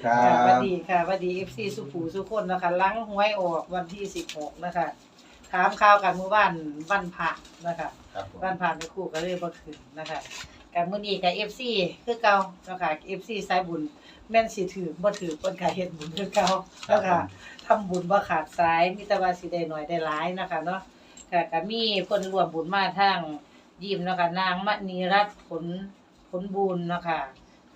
ดีครับแม่ครูสวัสดีครัค่ะสวัสบ ดีค่ะสวัสดีเอฟซีสุขูสุคนนะคะล้างหวยออกวันที่สิบหกนะคะถามข่าวกันเมื่อวานวันผ่านะคะครับผม วันผ่านไปครู่ก็เลยบ่ขึ้นนะคะกับมื้อนี้กับเอฟซีคือเก่านะคะเอฟซีสายบุญแม่นสิถือบ่ถือเพิ่นก็เฮ็ดบุญคือเก่านะคะทำบุญบ่ขาดสายมีแต่ว่าสิได้น้อยได้หลายนะคะเนาะค่ะก็มีเพิ่นร่วมบุญมาทาง ยิมเนาะคะนางมณีรัตน์ผลผลบุญเนาะคะ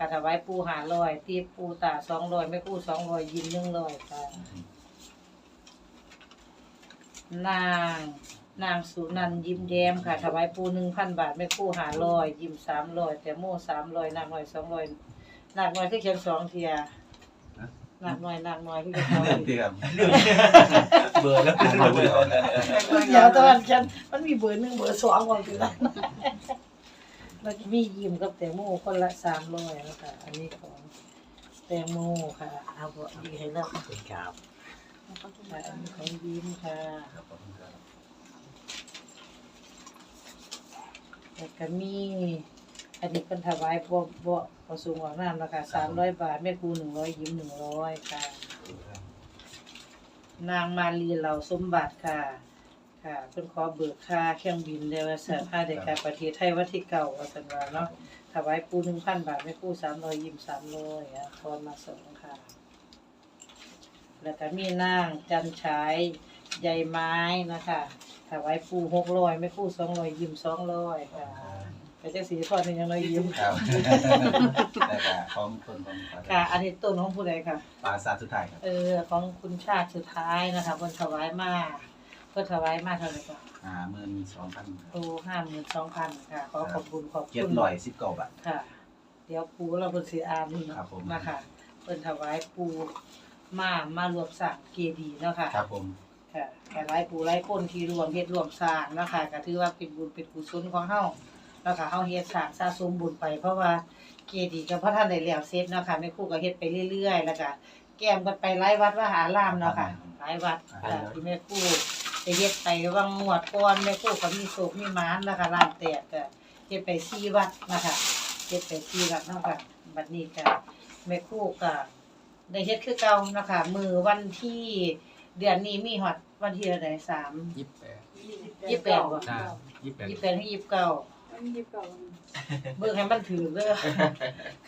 กถวายปู500ตีปูตา200แม่ครู200ยิม100ค่ะนาง นางสุนันท์ยิ้มแย้มค่ะถวายปูหนึ่งพันบาทแม่ครู่หาลอยยิ้มสามลอยแต่โม่สามลอยนางน้อยสองลอยนางน้อยคือเขียนสองเทียนางน้อยนางน้อยคือเขียนสองเตรีเทียยมเบอร์แล้วเบอร์เบอร์เอาเลยเดี๋ยวตอนเขียนมันมีเบอร์หนึ่งเบอร์สองของคือนั้น แล้วก็มียิ้มกับแตงโมคนละสามร้อยแล้วค่ะ อันนี้ของแตงโมค่ะเอาบ่ดีให้แล้วค่ะคุณครับอันนี้ของยิ้มค่ะครับผมครับแล้วก็มี อันนี้เป็นถวายบ่บ่ประสูงของน้ำราคาสามร้อยบาทแม่ครูหนึ่งร้อยยิ้มหนึ่งร้อยค่ะ นางมาลีเหล่าสมบัติค่ะ ค่ะเพิ่นขอเบิกค่าเครื่องบินเดวสัค่าเด็กการประเทศไทยวันที่เก่าว่าสันว่าเนาะถวายปูหนึ่งพันบาทแม่ครูสามร้อยยิ้มสามร้อยอะขอมาส่งค่ะ แล้วก็มีนางจันฉายใยไม้นะคะถวายปูหกร้อยแม่ครูสองร้อยยิ้มสองร้อยค่ะแต่เจ้าสีทอดนี่ยังน้อยยิ้มครับแล้วก็พร้อมคนพร้อมค่ะ อันนี้ต้นของผู้ใดค่ะปลาซาสุดท้ายครับ เออ ของคุณชาติสุดท้ายนะคะเพิ่นถวายมาเพิ่นถวายมาเท่าไหร่ก็อ่าหมื่นสองพันโอ้ห้าหมื่นสองพันค่ะ ขอขอบคุณขอบเจ็ดคุณร้อยสิบเก้าบาท ค่ะ เดี๋ยวปูเราเพิ่นสิอ่านนี่ครับผม นะคะเพิ่นถวายปูมามารวมสร้างเกดีย์เนาะค่ะ ครับผม ค่ะแต่หลายปูหลายคนที่รวมเฮ็ดรวมสร้างนะคะก็ถือว่าเป็นบุญเป็นกุศลของเฮาแล้วก็เฮาเฮ็ดสร้างสะสมบุญไปเพราะว่าเกดีย์ก็พระท่านได้แล้วเสร็จเนาะค่ะแม่ครูก็เฮ็ดไปเรื่อยๆ แล้วก็แก้มกันไปหลายวัดว่าหารามเนาะค่ะ หลายวัดค่ะที่แม่ครู ไปเฮ็ดไปวังงวดก่อนแม่ครูก็มีโศกมีหมานนะคะลานแตกก็เฮ็ดไป4วัดนะคะเฮ็ดไป4วัดเนาะค่ะบัดนี้ก็แม่ครูก็ได้เฮ็ดคือเก่านะคะมือวันที่เดือนนี้มีฮอดวันที่เท่าใดสามยี่สิบแปดยี่สิบแปดบ่ใช่ยี่สิบแปดยี่สิบแปดถึงยี่สิบเก้ายี่สิบเก้าเบิ่งให้มันถือเด้อ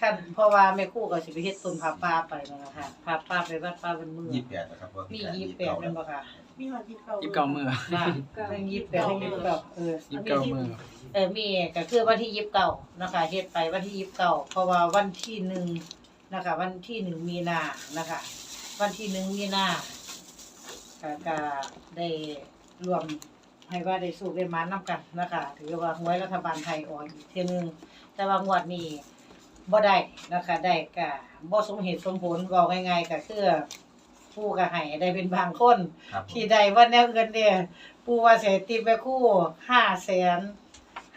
คันเพราะว่าแม่ครู่ก็สิไปเฮ็ดต้นผาป่าไปนั่นล่ะค่ะผาป่าไปวัดป่าเป็นมือยี่สิบแปดนะครับว่ามียี่สิบแปดแม่นบ่ค่ะ มีวันยี่สิบเก้ายี่สิบเก้ามือมาเรื่องยี่สิบแปดถึงยี่สิบเก้าเออยี่สิบเก้ามือเออมีก็คือวันที่ยี่สิบเก้านะคะเฮ็ดไปวันที่ยี่สิบเก้าเพราะว่าวันที่หนึ่งนะคะ วันที่หนึ่งมีนานะคะ วันที่หนึ่งมีนาก็ก็ได้รวมให้ว่าได้สู้ได้มานํกันนะคะถือว่าหวยรัฐบาลไทยออกอีกเทื่อนึง แต่ว่างวดนี้บ่ได้นะคะ ได้ก็บ่สมเหตุสมผลเว้าง่ายๆก็คือ ผู้ก็ให้ได้เป็นบางคน ครับผมที่ใดว่าแนวเงินเนี่ยปูว่าเสียตีแม่คู่ห้าแสน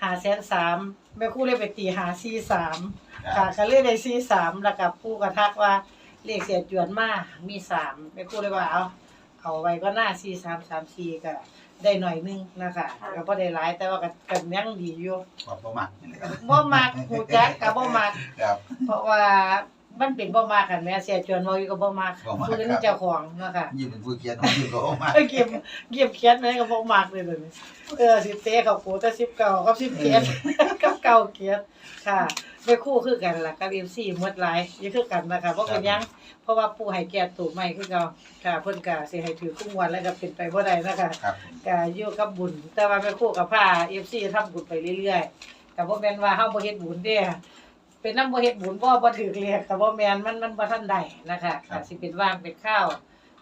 ห้าแสนสามแม่คู่เลยไปตีหาสี่สามค่ะก็เลยได้สี่สามแล้วกับปูกระทักว่าเลขเสียจวนมามีสามแม่คู่เลยว่าเอาเอาไว้ก็หน้าสี่สามสามสี่ก็ได้หน่อยนึงนะคะก็บ่ได้หลายแต่ว่าก็ก็ยังดีอยู่ขอบประมาทนี่แหละครับบ่มักหูจักกับบ่มัก ครับเพราะว่า มันเป็นบ่มักกันแม่เสียจวนเว้าอยู่ก็บ่มักบ่มักคือครับเจ้าของนะคะยิ่งเป็นผู้เขียนของยิ่งก็ประมาทเออเก็บเก็บเขียนไว้กับพวกมากเลยเลยเออสิบเตะเขาโกแต่สิบเก่ากับสิบเกียรกับเก่าเกียรค่ะไปคู่คือกันล่ะกับเอ็มซีหมดหลายอยังคือกันนะคะเพราะเป็นหยังเพราะว่าผู้ให้แก่ตูใหม่คือเก่าค่ะเพิ่นก็สิให้ถือคุ้งวันแล้วก็เป็นไปบ่ได้นะคะ ครับผมก็อยู่กับบุญ แต่ว่าไปคู่กับผ้า FC ทำบุญไปเรื่อยๆก็บ่แม่นว่าเฮาบ่เฮ็ดบุญเด้ เป็นนำบ่เฮ็ดบุญบ่บ่ถือเรียกก็บ่แม่นมันมันบ่ทันได้นะคะก็สิเป็นว่างเป็นข้าว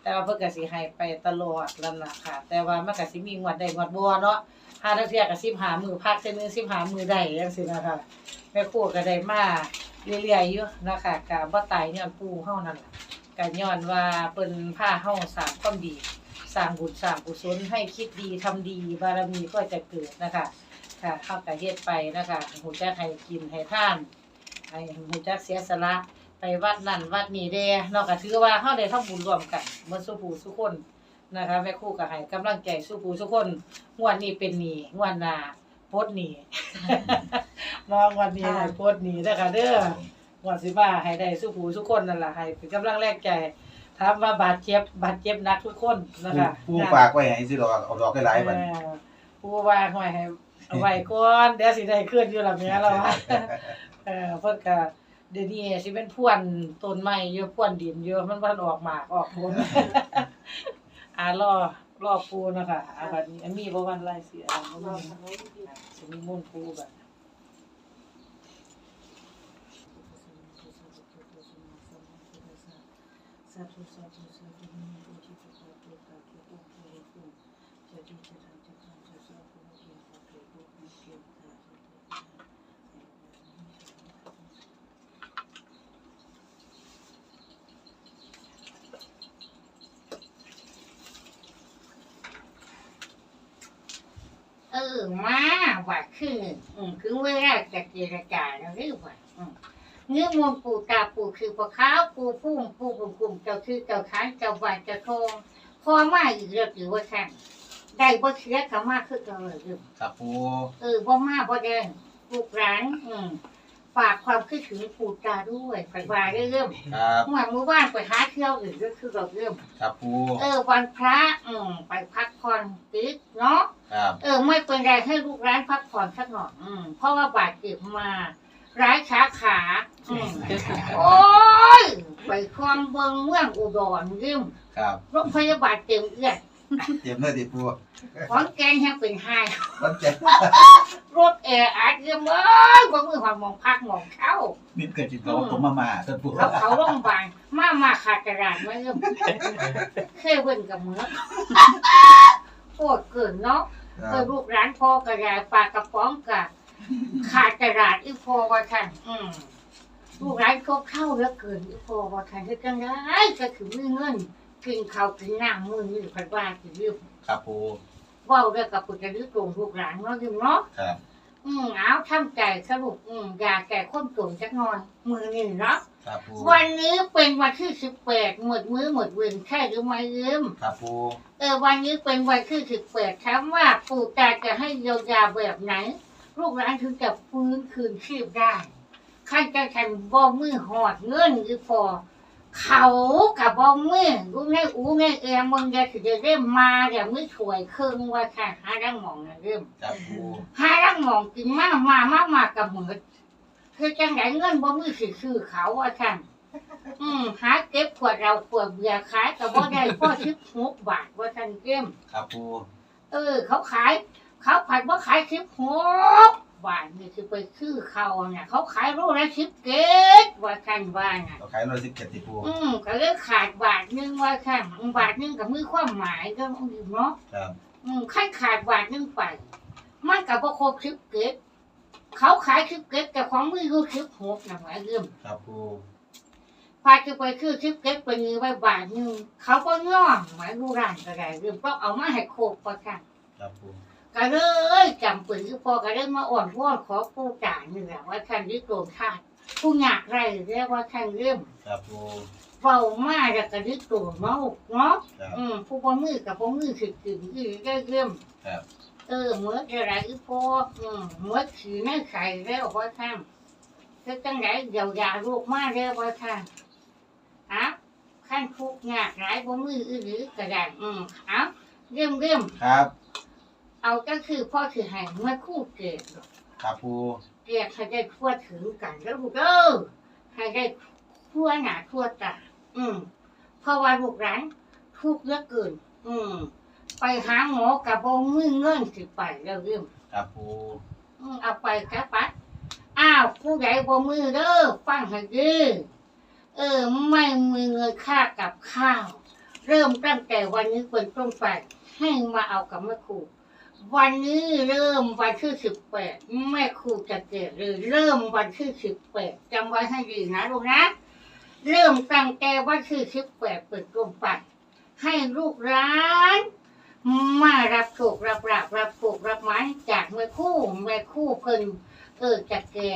แต่ว่าเพิ่นก็สิให้ไปตลอดนั่นล่ะค่ะ แต่ว่ามันก็สิมีงวดได้งวดบ่เนาะหาเทื่อก็15มื้อพักเทื่อนึง15มื้อได้จังซี่นะคะแม่ครูก็ได้มาเรื่อยๆอยู่นะคะก็บ่ตายย้อนปู่เฮานั่นล่ะก็ย้อนว่าเพิ่นพาเฮาสร้างความดี สร้างบุญสร้างกุศลให้คิดดีทำดีบารมีก็จะเกิดนะคะ ค่ะเฮาก็เฮ็ดไปนะคะหูจักให้กินให้ทาน ให้หูจักเสียสละไปวัดนั่นวัดนี้เด้เนาะก็ถือว่าเฮาได้ทำบุญร่วมกันเมื่อสู้ผู้ทุกคนนะคะ แม่ครูก็ให้กำลังใจสู้ผู้ทุกคนงวดนี้เป็นหนี้งวดหน้าปลดหนี้เนาะงวดนี้ให้ปลดหนี้เด้อค่ะเด้อว่าสิว่าให้ได้สู้ผู้ทุกคนนั่นล่ะให้เป็นกำลังแรงใจถามว่าบาดเจ็บบาดเจ็บหนักทุกคนนะคะผู้ฝากไว้ให้สิดอกเอาดอกหลายๆบัด เออผู้ว่าไว้ให้เอาไว้ก่อนเดี๋ยวสิได้ขึ้นอยู่ล่ะแม่เราว่า เออเพิ่นก็เดี๋ยวนี้สิเป็นพรวนต้นไม้อยู่พรวนดินอยู่มันบ่ทันออกหมากออกผล อ่ารอรอปูนะคะอ่าบัดนี้อันมีบ่วันไล่เสียอ่าบ่รอมีทำไว้ดีสิมีมูลปูบัดสาธุสาธุสาธุมีผู้ที่จะขอตัวกราบตัวองค์พระผู้จะดีจะทำจะทำจะสร้างผู้เกี่ยวกับเกิดบุญมีเกี่ยวกับ เออมาว่าคืออืมคือเวลาจะเจรจาแล้วหรือว่าอืมเนื้อมวลปูตาปูคือปลาขาวปูพุ่งปูปุ่มปุ่มเจ้าคือเจ้าค้านเจ้าหวานเจ้าทองพอมาอีกเรื่องหรือว่าแข่งได้บ่เสียก็มาคือเก่าเลยเรื่องครับปู เออบ่มาบ่แดงลูกร้านอืม ฝากความคิดถึงปูตาด้วยไปว่าเรื่องครับเมื่อเมื่อวานไปหาเที่ยวอื่นก็คือเราเรื่องครับปูเออวันพระอืมไปพักผ่อนติดเนาะครับเออไม่เป็นไรให้ลูกร้านพักผ่อนสักหน่อยอืมเพราะว่าบาดเจ็บมา ร้ายขาขาอืมโอ้ยไปคลองเบิงเมืองอุดรยืมครับ โรงพยาบาลเต็มเอื้อน เตรียมเลยดิปูขอนแกนยังเป็นไห้มันเจ็บรถแอร์อัดยืมเอ้ยบ่มือความมองพักมองเข้านิดเกิดจิตเราผมมามาท่านปูเขาเขาโรงพยาบาลมามาขาดกระดาษมายืมเคยเบิ่นกับมือปวดเกินเนาะคเอรัอบลูกร้านพ่อกระดาษปลากระป๋องกะขาดกระดาษอีพอว่าท่านอืมลูกร้านก็เข้าแล้วเกินอีพอว่าท่านคือจังได้ก็คือมีเงิน กินข้าวกินน้ำมือนี่พันว่าสิยืมครับปูเว่าเรื่องกับปุจจาริตรงลูกหลานเนาะยืมเนาะครับอืมเอาทำใจสรุปอืมอยากแก่คนตรงจักหน่อยมือนี่เนาะครับปูวันนี้เป็นวันที่สิบแปดหมดมือหมดเวรใช่หรือไม่ยืม ครับปูเออวันนี้เป็นวันที่สิบแปดถามว่าปู่ตาจะให้เยียวยาแบบไหน ลูกหลานถึงจะฟื้นคืนชีพได้ขั้นจะทันบ่มือหอดเงินหรือพอ เขากับบ่มือรู้ในอูในเอียมึงจะถึงจะเริ่มมาอย่างไม่ถวยครึ่งว่าค่ะหาดังหมองนะเริ่มครับปูหาดังหมองกินมากมามากมากับมือคือจังไหนเงินบ่มือสิซื้อเขาว่าค่ะอืมหาเก็บขวดเราขวดเบียร์ขายกับบ่ได้พ่อชิบหกบาทว่าท่านเก้มครับปูเออ เขาขาย เขาผัดว่าขายชิบหก บาทนี่คือไปซื้อเขาเนี่ยเขาขายโลละชิบเกตว่าท่านว่าน่ะ เราขายร้อยสิบเจ็ดติปูอืมก็เลยขาดบาทหนึงว่าท่านบาทหนึงกับมือความหมายก็ต้องอยู่เนาะ ครับอืมขั้นขาดบาทหนึงไป มันกับว่าครบชิบเกตเขาขายชิบเกตแต่ของมือรู้ชิบหกนะหมายเรื่องครับปูพาจะไปคือชิบเกตไปนี้ไว้บาทหนึงเขาก็ย่อมหมายรู้ร้านก็ได้เรื่องต้องเอามาให้โคกก็ท่านครับปู ก็เลยจำปืนที่พอก็เลยมาอ่อนวอนขอปู่จ่านี่แหละว่าท่านที่โกรธท่านผู้อยากไรเรียกว่าท่านเริ่มครับปูเฝ้ามาแล้วก็ยึดตัวเมาเนาะครับอืมผู้บ่มือกับบ่มือคือคือคือได้เริ่มครับเออเมื่ออะไรอีพออืมเมื่อขี่แม่ไข่แล้วว่าท่านคือจังไดเดี๋ยวยาลูกมาแล้วว่าท่านอะขั้นทุกข์ยากหลายบ่มืออื้อหรือก็ได้อืมเอ้าเริ่มเริ่มครับ เอาก็คือพ่อถือให้เมื่อคู่เกิดครับปูเรียกให้ได้ทั่วถึงกันแล้วลูกเออให้ได้ทั่วหน้าทั่วตาอืมเพราะว่าลูกหลานทุกข์เหลือเกินอืม ไปหาหมอกับบ่มือเงินสิไปแล้วเรื่องครับปูอืมเอาไปครับปัดอ้าวผู้ใดบ่มือเด้อฟังให้ดีเออ ไม่มีเงินค่ากับข้าว เริ่มตั้งแต่วันนี้เป็นต้นไปให้มาเอากับแม่ครู วันนี้เริ่มวันที่สิบแปดแม่ครูจะเกิดเลยเริ่มวันที่สิบแปดจำไว้ให้ดีนะลูกนะ เริ่มตั้งแต่วันที่สิบแปดเปิดต้นไปให้ลูกร้านมารับโชครับรับรับโชครับหมันจากแม่ครู่แม่ครู่เพิ่นเออจะแก่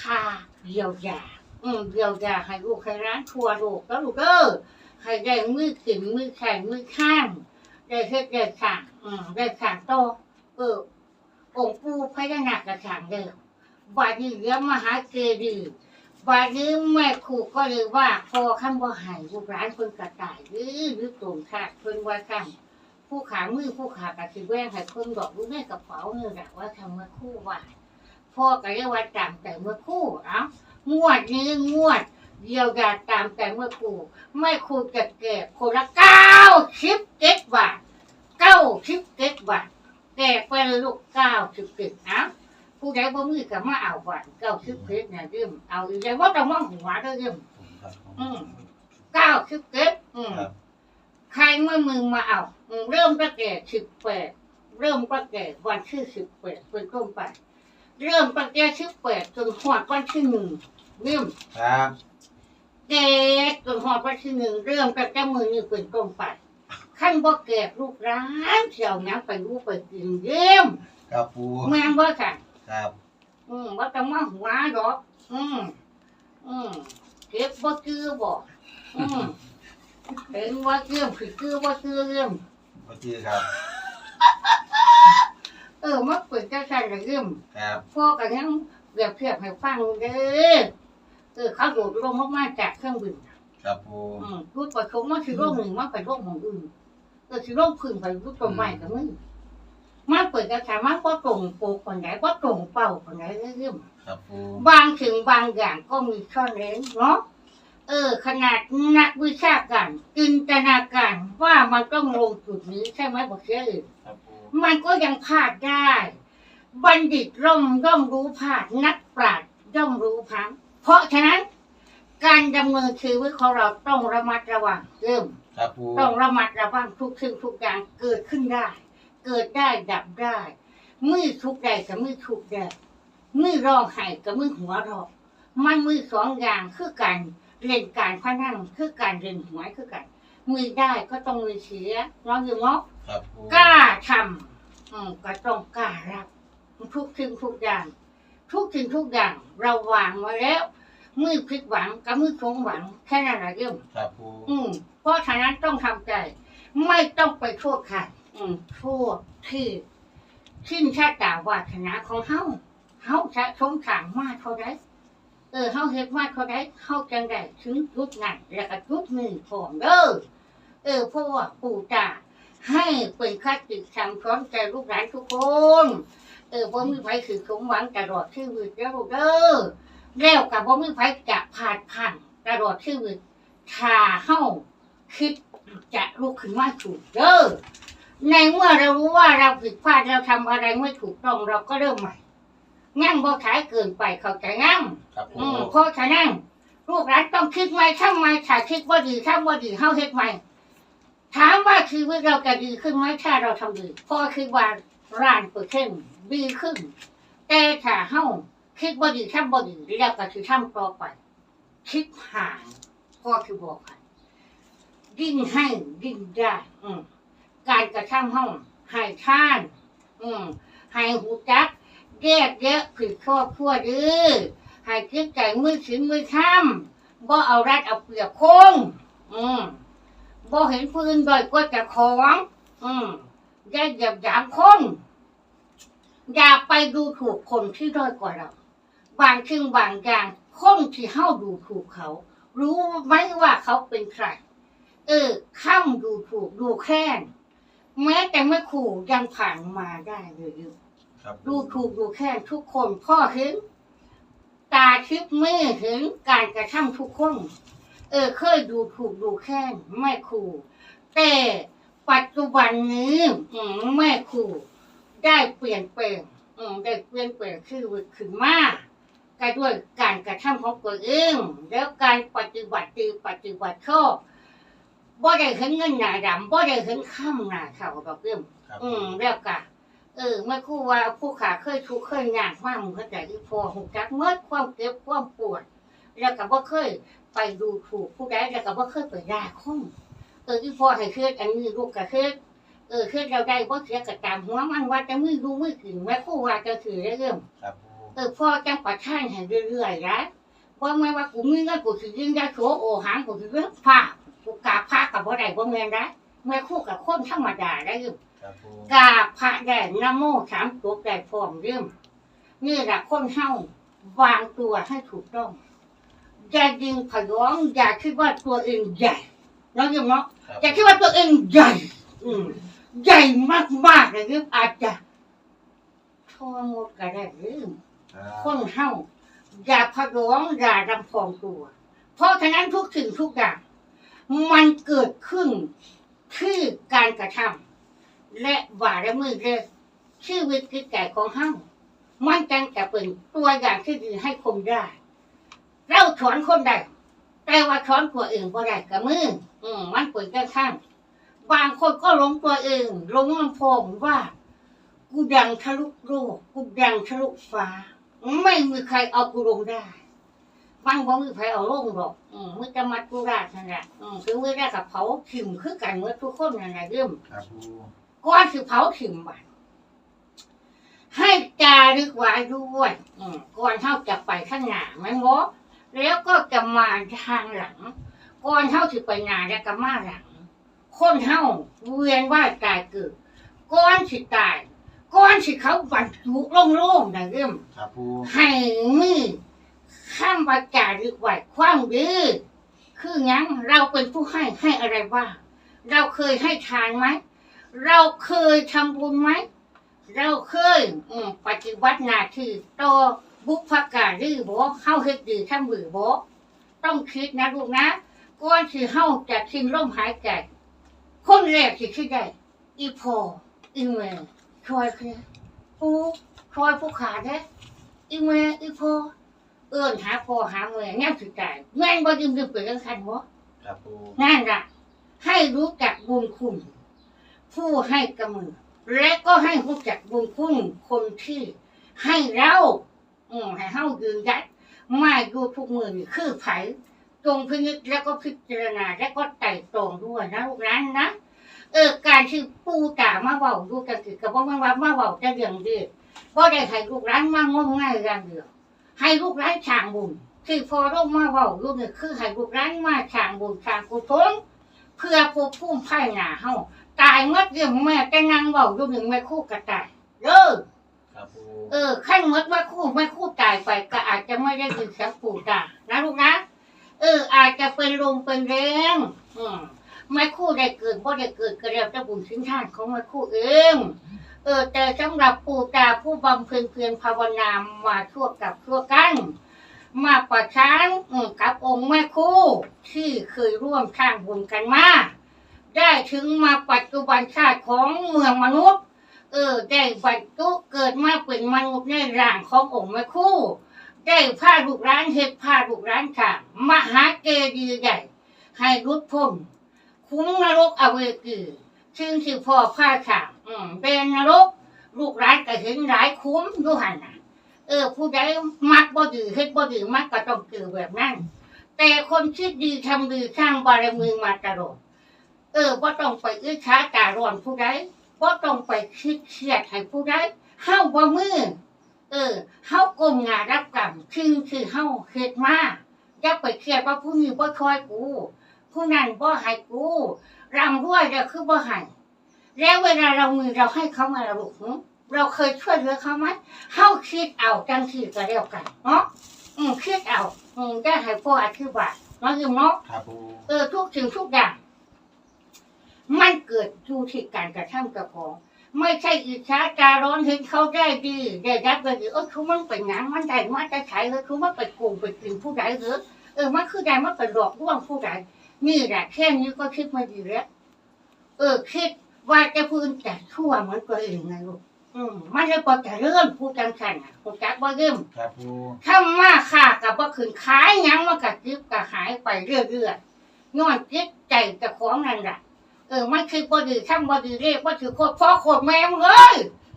ค่าเยียวยาอืมเยียวยาให้ลูกให้ร้านทัวโลกแล้วลูกเออให้ได้มือขึ้นมือแข็งมือข้าง ได้เฮ็ดได้สั่งอืมได้สั่งโตเออองค์ปู่พญานาคกระสั่งเด้อบัดนี้เดี๋ยมหาเจดีย์บาดนี้แม่ครูก็เลยว่าพอคำว่าหายลูกร้านเพิ่นกระต่ายหรือหรือตรงค่ะเพิ่นว่าคำผู้ขามือผู้ขากระสิแว่งให้เพิ่นดอกรู้ในกระเป๋าเนี่ยแหละว่าทำเมื่อคู่ว่าพ่อก็เรียกว่าตามแต่เมื่อคู่เอ้างวดนี้งวด เยียวยาตามแต่เมื่อครู่ไม่ครูจะแก่คนละเก้าสิบเจ็ดบาทเก้าสิบเจ็ดบาทแก่ไปเลยลูกเก้าสิบเจ็ดเอ้าผู้ใดบ่มีก็มาเอาบัตรเก้าสิบเพชรเนี่ยยืมเอาอีกแล้วว่าต้องมองหัวเด้อยืมครับผมอืมเก้าสิบเพชรอืมครับใครเมื่อมึงมาเอาอืมเริ่มตั้งแต่สิบแปดเริ่มตั้งแต่วันที่สิบแปดเป็นต้นไป เริ่มตั้งแต่สิบแปดจนหอดวันที่หนึ่งยืมครับ เกตจนหอดวันที่หนึ่งเริ่มตั้งแต่มือนี้เป็นต้นไปขั้นบ่แก่ลูกร้านเที่ยวน้ำไปรู้ไปกินเยี่ยมครับปูแม่งบ่ค่ะ ครับ อืมว่าจะมาหัวดอก อืมอืมเก็บบ่คือบ่อืมเห็นว่าเรื่องผิดคือว่าคือเรื่องปกติครับ เออมันเปิดจังซั่นละเรื่องครับพ่อก็ยังเปรียบเทียบให้ฟังเด้อ เออเขาโดดลงมาจากเครื่องบินครับปูอืมพูดประชมว่าสิโรคหนึ่งมันไปโรคของอื่นเออสิโรคพึ่งไปรูปต้นไม้กับมึงมาเปิดกระถางมันก็ตรงปกคนไหนก็ตรงเป้าคนไหนเรื่องครับปูบางสิ่งบางอย่างก็มีช่องเล้นเนาะเออ ขนาดนักวิชาการจินตนาการว่ามันต้องลงจุดนี้ใช่ไหมบอกเชื่ออื่น ครับปูมันก็ยังพลาดได้ บัณฑิตร่อมย่อมรู้พลาด นักปราชญ์ย่อมรู้พัง เพราะฉะนั้น การดำเนินชีวิตของเราต้องระมัดระวังเริ่ม ครับปูต้องระมัดระวังทุกสิ่งทุกอย่างเกิดขึ้นได้ เกิดได้ดับได้มือทุกใดกับมือทุกใดมือร้องไห้กับมือหัวเราะมันมือสองอย่างคือการเล่นการพนันคือการเล่นหวยคือกัน มือได้ก็ต้องมือเสียน้องอยู่เนาะครับปูกล้าทำอืมก็ต้องกล้ารับ ทุกสิ่งทุกอย่าง ทุกสิ่งทุกอย่างเราวางมาแล้ว มือผิดหวังกับมือสมหวังแค่นั้นแหละเรื่องครับปูอืมเพราะฉะนั้นต้องทำใจ ไม่ต้องไปโทษใครอืมโทษที่สิ้นชาตาวาสนาของเฮาเฮาจะสมถางมากเท่าไรเออเฮาเฮ็ดมากเท่าไรเฮาจังได้ถึงจุดนั้นแล้วก็จุดหนึ่งพร้อมเด้อเออเพราะว่าปู่ตาให้เป็นคติสั่งสอนแก่ลูกหลานทุกคน เออบ่มีไผคือสมหวังตลอดชีวิตแล้วลูกเด้อ แล้วกับบ่มีไผจะผ่านพันตลอดชีวิตถ้าเฮาคิดจะลุกขึ้นมาถูกเด้อในเมื่อเรารู้ว่าเราผิดพลาดเราทำอะไรไม่ถูกต้องเราก็เริ่มใหม่งั้งบ่ขายเกินไปเข้าใจงั้งครับปูอืมเพราะฉะนั้นลูกหลานต้องคิดใหม่ทำไมถ้าคิดว่าดีทำว่าดีเฮาเฮ็ดใหม่ถามว่าชีวิตเราจะดีขึ้นไหมถ้าเราทำดีเพอคือว่าร้านเปอร์เซ็นต์ดีขึ้น แต่ถ้าเฮา คิดว่าดีทำว่าดีแล้วก็คือทำต่อไปคิดห่างก็คือบอกให้ยิ่งให้ยิ่งได้ อืมการกระทำห้องให้ท่าน อืมให้หูจักแยกแยะผิดครอบครัวดื้อให้คิดใจมือถึงมือทำบ่เอารัดเอาเปรียบคง อืมบ่เห็นปืนบ่อยก็จะของ อืมอย่าเหยียบหยามคนอย่าไปดูถูกคนที่ด้อยกว่าเรา บางสิ่งบางอย่างคนที่เฮาดูถูกเขา รู้ไหมว่าเขาเป็นใคร เออข้ามดูถูกดูแค้นแม้แต่ไม่ขู่ยังผ่านมาได้เลยอยู่ครับปูดูถูกดูแค้นทุกคนพ่อเห็นตาทิพย์ไม่เห็นการกระทำทุกคนเออเคยดูถูกดูแค้นไม่ขู่แต่ปัจจุบันนี้อืมแม่ขู่ได้เปลี่ยนแปลงอืมได้เปลี่ยนแปลงชีวิตขึ้นมาก็ ด้วยการกระทำของตัวเอง แล้วการปฏิบัติดีปฏิบัติชอบบ่ได้เห็นเงินหนาดำบ่ได้เห็นข้ามหนาเขาดอกเรื่องครับอืปูมแล้วก็เออเมื่อครู่ว่าผู้ขาเคยทุกข์เคยยากมากเมื่อแต่ที่พอหูจักเมื่อความเจ็บความปวด แล้วก็บ่เคยไปดูถูกผู้ใดแล้วก็บ่เคยไปด่าคนเออที่พอให้เครียดอันนี้ลูกก็เครียดเออเครียดเราได้บ่เสียก็ตามหัวมันว่าจะมือดูมือถึงแม่ครู่ว่าจะถือได้เรื่องครับปู เออพ่อจังประทานให้เรื่อยๆนะเพราะแม่ว่ากูมีเงินกูสิยิงยาโสโอหังกูสิเรื่องผ้ากูกราบผ้ากับบ่ได้บ่แม่นนะแม่ครู่กับคนธรรมดาได้อยู่ครับปูกราบพระแดงนะโมสามตัวได้พร้อมเรื่องนี่แหละคนเฮาวางตัวให้ถูกต้องอย่ายิงผยองอย่าคิดว่าตัวเองใหญ่น้องยิมเนาะครับอย่าคิดว่าตัวเองใหญ่ อืมใหญ่มากๆเลยยิมอาจจะทั่วหมดก็ได้ยิม คนเฮาอย่าผยองอย่ารำพองตัว เพราะฉะนั้นทุกสิ่งทุกอย่าง มันเกิดขึ้นที่การกระทำและบารมีเรื่องชีวิตคือแก่ของเฮามันจังจะเป็นตัวอย่างที่ดีให้คนได้ เราถอนคนได้แต่ว่าถอนตัวเองบ่ได้กับมืออืมมันเป็นกันข้างบางคนก็หลงตัวเองหลงลำโพงว่า กูดังทะลุโลกกูดังทะลุฟ้า ไม่มีใครเอากูลงได้บางบ่มีใครเอาลงหรอก อืมมือจะมัดกูราชนั่นแหละอืมคือมือแรกกับเผาขิมคือกันเมื่อทุกคนนั่นแหละเรื่องครับปูก้อนคือเผาขิมบันให้จารึกไว้ด้วยอืมก่อนเท่าจะไปข้างหน้าแมันบอแล้วก็จะมาทางหลัง ก่อนเท่าสิไปหน้าแล้วก็มาหลัง คนเท่าเวียนว่ายตายเกิดก้อนสิตาย ก้อนสิเขาบรรจุโล่งๆนะเรื่องครับปูให้มือข้ามวาจารึกไว้ความดื้อคือหยังเราเป็นผู้ให้ให้อะไรบ้างเราเคยให้ทานไหม เราเคยทำบุญไหม เราเคยอืมปฏิบัติหน้าที่ต่อบุพการีบ่เข้าเฮ็ดดีทำบือบ่ต้องคิดนะลูกนะก่อนที่เฮาจะทิ้งลมหายใจคนแรกที่คิดได้ อีพ่ออีแม่ ช่วยคือปูช่วยผู้ขาเด้อีแม่อีพ่อเอิ้นหาพ่อหาแม่แง่สุดใจแม่นบ่ยืมยืมไปกันคันบ่ครับปูนั่นล่ะให้รู้จักบุญคุณ ผู้ให้กำมือ และก็ให้รู้จักบุญคุณคนที่ให้เราอืมให้เฮายืนยัดมาอยู่ทุกมือนี่คือไผจงพินิจแล้วก็พิจารณา แล้วก็ไต่ตรองด้วยนะลูกนั้นนะ เออการที่ปู่ตามาเว้าดูกันคือก็บ่แม่นว่ามาเว้าแต่เรื่องเดียวบ่ได้ให้ลูกหลานมางมง่ายอย่างเดียวให้ลูกหลานช่างบุญที่พอลงมาเว้าลูกนี่คือให้ลูกหลานมาช่างบุญช่างกุศลเพื่อผู้ผู้ภายหน้าเฮาตายหมดเรื่องแม่แต่นางเว้าอยู่หนึ่งแม่คู่กระตายเด้อครับปูเออขั้นหมดว่าคู่แม่คู่ตายไปก็อาจจะไม่ได้ยินเสียงปู่ตานะลูกนะเอออาจจะเป็นลมเป็นแรงอืม แม่คู่ได้เกิดบ่ได้เกิดก็แล้วแต่บุญสินทานของแม่คู่เองเออแต่สำหรับปู่ตาผู้บำเพ็ญเพียรภาวนามาทั่วกับทั่วกัน มาประชานกับองค์แม่คู่ ที่เคยร่วมสร้างบุญกันมาได้ถึงมาปัจจุบันชาติของเมืองมนุษย์ เออได้บรรจุเกิดมาเป็นมนุษย์ในร่างขององค์แม่คู่ ได้พาลูกร้านเฮ็ดพาลูกร้านค่ะมหาเจดีใหญ่ให้รุดพ้น คุ้มนรกอเวกีซึ่งที่พ่อพาค่ะอืมเป็นนรก ลูกร้านก็เห็นหลายคุ้มดูหันนะเออ ผู้ใดมักบ่ดีเฮ็ดบ่ดีมักก็ต้องเจอแบบนั้น แต่คนคิดดีทำดีสร้างบารมีมาตลอดเออบ่ต้องไปอื้อช้าตาร้อนผู้ใดบ่ต้องไปคิดเครียดให้ผู้ใดเฮาบ่มือเออเฮาก้มหน้ารับกรรมคือคือเฮาเฮ็ดมาอย่าไปเครียดว่าผู้นี้บ่ช่วยกู ผู้นั้นบ่ให้กูร่ำรวยแล้วคือบ่ให้แล้วเวลาเรามีเราให้เขามาแล้วลูกหึเราเคยช่วยเหลือเขาไหมเฮาคิดเอาจังที่ก็แล้วกันเนาะอืมคิดเอา อืมได้ให้พ่ออธิบายเนาะอยู่เนาะครับปูเออทุกสิ่งทุกอย่าง มันเกิดอยู่ที่การกระทำกระของ ไม่ใช่อิจฉาจาร้อนเห็นเขาได้ดีได้ยัดไปดีเออคือมันเป็นหยังมันได้มาจะใช้เลยคือมันไปโกงไปกินผู้ใดหรือเออมันคือได้มันไปหลอกลวงผู้ใด นี่แหละแค่นี้ก็คิดมาดีแล้ว เออคิดว่าจะพูดแต่ชั่วเหมือนตัวเองไงลูกอืมมันจะพอจะเริ่มพูดจังสันอะผมจักว่าเริ่มครับปูถ้ามาค่ากับว่าคืนขายหยังมันก็จิบก็หายไปเรื่อยๆย้อนจิตใจเจะของนั่นแหละเออมันคือบ่ดีทำบ่ดีเรียกว่าถือโคตรพ่อโคตรแม่มึงเอ้ย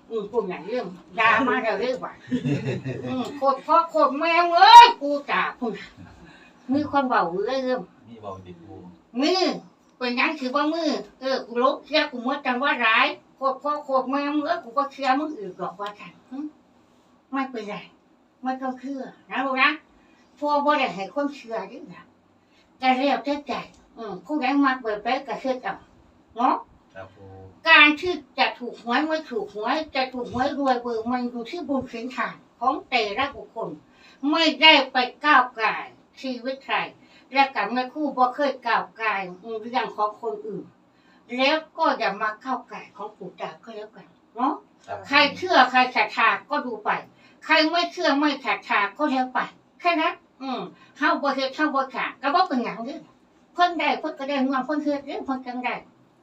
อืมพูดอย่างเรื่องด่ามาแล้วเรียกว่าอืมโคตรพ่อโคตรแม่มึงเอ้ยกูด่าพูดมีคนเบาเรื่อง มีเบาติดปูมือเป็นหยังคือว่ามือ เออกูลบเชื่อกูมดจังว่าร้ายโคตรพ่อโคตรแม่มึงเอ้ยกูก็เชื่อมึงอื่นหรอกว่าฉันหึไม่เป็นไรไม่ต้องเชื่อนะลูกนะพวกบ่ได้ให้คนเชื่อดินะแต่เรียกแต่ใจอืมผู้ใดมักเบิดไปก็เชื่อเอาเนาะครับปูการที่จะถูกหวยไม่ถูกหวยจะถูกหวยรวยเบอร์มันอยู่ที่บุญสินทานของแต่ละบุคคล ไม่ได้ไปก้าวไก่ชีวิตใคร และกับแม่ครู่บ่เคยก้าวไกลเรื่องของคนอื่น แล้วก็อย่ามาเข้าวไก่ของปู่ตาก็แล้วกันเนาะครับใครเชื่อใครศรัทธาก็ดูไป ใครไม่เชื่อไม่ศรัทธาก็แล้วไปแค่นั้นอืมเฮาบ่เฮ็ดเฮาบ่ขาดก็บ่เป็นหยังเด้อเพิ่นได้เพิ่นก็ได้เงินเพิ่นเฮ็ดเด้อเพิ่นจังได้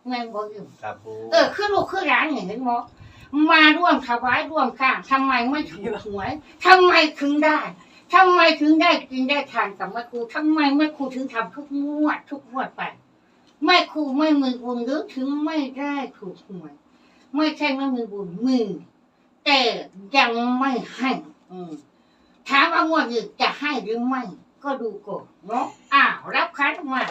แม่นบ่อยู่ครับปูเออคือลูกคือหลานนี่เห็นบ่มาร่วมถวายร่วมข้างทำไมไม่ถูกหวยทำไมถึงได้ ทำไมถึงได้กินได้ทานกับแม่ครูทำไมแม่ครูถึงทำทุกงวด ทุกงวดไปแม่ครูไม่มือบุญหรือถึงไม่ได้ถูกหวยไม่ใช่ไม่มือบุญมือ แต่ยังไม่ให้อืมถามว่างวดนี้จะให้หรือไม่ ก็ดูก่อนเนาะอ้าวรับคันมา